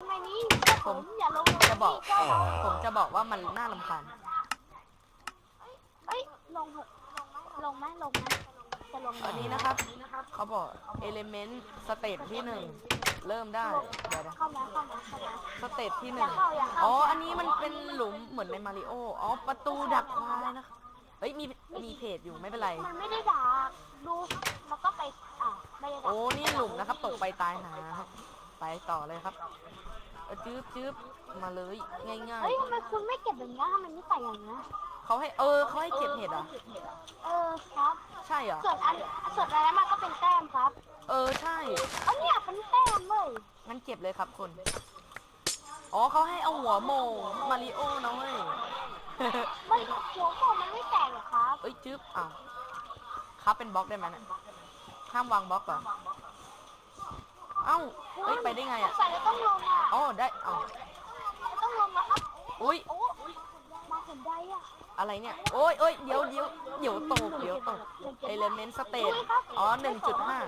ทำไมนี้ผมอย่าลงจะบอกก็ผมจะบอกว่ามันน่ารำคาญเอ้ยลงเถอะลงไหมลงไหมจะลงไหมอันนี้นะครับ เขาบอก element สเตจที่หนึ่งเริ่มได้เดี๋ยวนะเข้ามาเข้ามาเข้ามาสเตจที่หนึ่งอย่าเข้าอย่าเข้าอ๋อ อันนี้มันเป็นหลุมเหมือนในมาริโออ๋อ ประตูดักควายนะเฮ้ยมีมีเพจอยู่ไม่เป็นไร มันไม่ได้ด่าดูแล้วก็ไปอะไม่ได้ด่าโอ้ ไปต่อเลยครับเอาจื๊บจื๊บมาเลยง่ายเฮ้ยทำไมคุณไม่เก็บอย่างนี้ยทำไมไม่ใส่อย่างนี้ยๆเขาให้เออเขาให้เก็บเห็ดเหรอะเออครับ ใช่เหรอส่วนอันส่วนอันนั้นมันก็เป็นแต้มครับ เออใช่เอันนี้เป็นแต้มเลยงั้นเก็บเลยครับคุณอ๋อเขาให้เอาหัวโมงมาริโอนะเว้ยมันหัวโขกมันไม่แตกหรอครับ เอ้ยจึ๊บอ้าวครับเป็นบล็อกได้ไหมเนี่ยห้ามวางบล็อกก่อนเอ้าเอ้ยไปได้ไงอะ ใส่แล้วต้องลงอะอ๋อได้เอ้าต้องลงแล้วครับอุ้ย โอ้มาเห็นได้อะอะไรเนี่ย โอ้ยโอ้ยเดี๋ยวเดี๋ยวเดี๋ยวตกเดี๋ยวตก element state อ๋อหนึ่งจุดห้า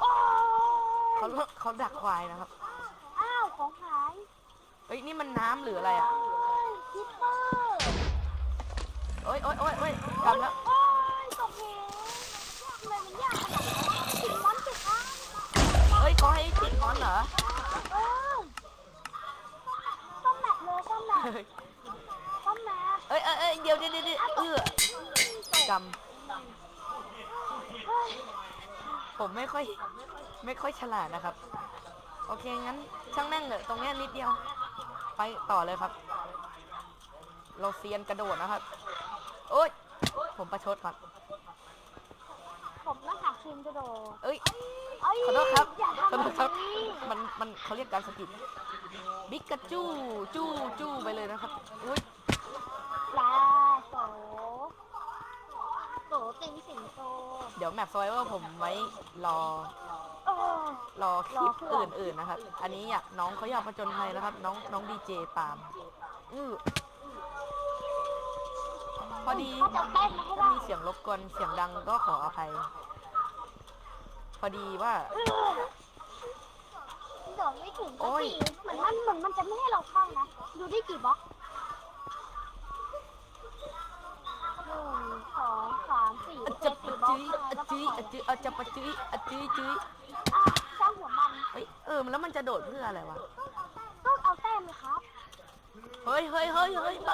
โอ้เขาเขาดักควายนะครับ อ้าวของหายเอ้ยนี่มันน้ำหรืออะไรอะคิปเปอร์โอ้ยโอ้ยโอ้ยโอ้ยกำแล้ว กำเฮ้ยผมไม่ค่อย ไม่ค่อยฉลาดนะครับ โอเคงั้นช่างแม่งเลยตรงเนี้ยนิดเดียว ไปต่อเลยครับ เราเซียนกระโดดนะครับ โอ้ยผมประชดครับ ผมต้องหักคืนกระโดดเอ้ยเอ้ย ขอโทษครับอย่าขอทำโทแบษบครับนี้มัน มันเขาเรียกการสกิดบิ๊กกระจู้ จู้ จู้ไปเลยนะครับ อุ้ยลาโสโส ติงสิงโตเดี๋ยวแมปซอยว่าผมไว้รอเออรอคลิปรอเพื่อนอื่นๆนะครับ อันนี้อยากน้องเขาอยากประจนภัยนะครับ น้องน้องดีเจปาล์มอือพอดีเขาจะเต้นให้ถ้าได้มีเสียงรบกวนเสียงดังก็ขออภัย พอดีว่าเออโดดไม่ถึงสัโอ้กยทีเหมือนมันเหมือนมันจะไม่ให้เราเข้านะ ดูได้กี่บล็อกหนึ่งสองสามสี่ อะ เจ็ จะ ด ปะ สี่บล็อก จื้ออะจื้ออะจื้ออะจะปะจื้ออะจื้อจื้ออะช่างหัวมันเฮ้ยเออแล้วมันจะโดดเพื่ออะไรวะก็เอาแต้มเลยครับเฮ้ยเฮ้ยเฮ้ยเฮ้ยไป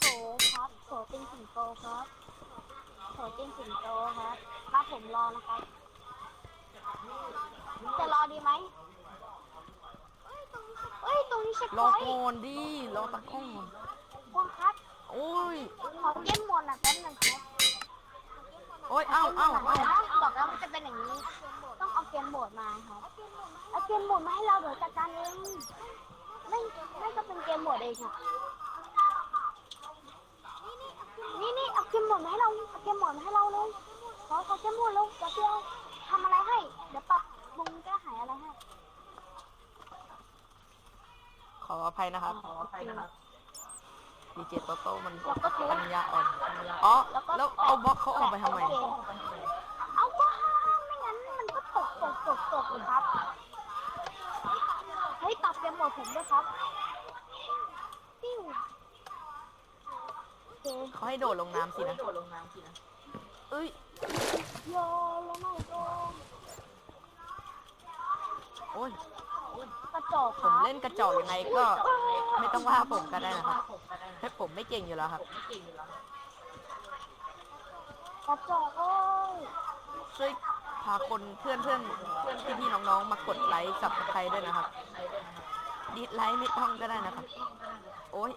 โสครับโสติงสิงโตครับโสติงสิงโตครับมาผมรอนะครับจะรอดีไหมเอ้ยตรงนี้เช็ครพออยก่อนดิรอตะกล้องคุณครับ โอ้ย ขอเกมหมดนะแป๊บนึงครับ โอ้ยเอ้าเอ้าเอ้า บอกแล้วมันจะเป็นอย่างนี้ ต้องเอาเกมโหมดมาครับ เกมโหมดมาให้เราเดี๋ยวจัดการเองไม่ไม่ก็เป็นเกมโหมดเองค่ะนี่นี่เอาเกมโหมดมาให้เราเอาเกมโหมดมาให้เราเลยขอขอเกมโหมดเลยเดี๋ยวเดียวทำอะไรให้ เดี๋ยวปรับปรุงแก้ไขอะไรให้ขออภัยนะครับดีเจโตโต้มันปัญญาอ่อนอ๋อแล้วก็แล้วเอาบล็อกเขาออกไปทำไม โอเคเอาก็ห้ามไม่งั้นมันก็ตกตกตกตกเลยครับ เฮ้ยตัดเกมโหมดผมด้วย ครับปิ้วโอเคเขาให้โดดลงน้ำสินะเอ้ยโยนลงมาโยนโอ้ย กระจอกคผรับมเล่นกระจอกยังไงก็ไม่ต้องว่าผมก็ได้นะครับให้ผมไม่เก่งอยู่แล้วครับ กระจอกเอ้ยช่วยพาคนเพื่อนเพื่อนพี่พี่ๆน้องๆ มากดไลค์สับใครด้วยนะครับ ดิสไลค์ไม่ต้องก็ได้นะครับ โอ้ย